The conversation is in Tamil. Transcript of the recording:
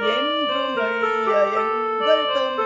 என்று வழிய எங்கள் தமிழ்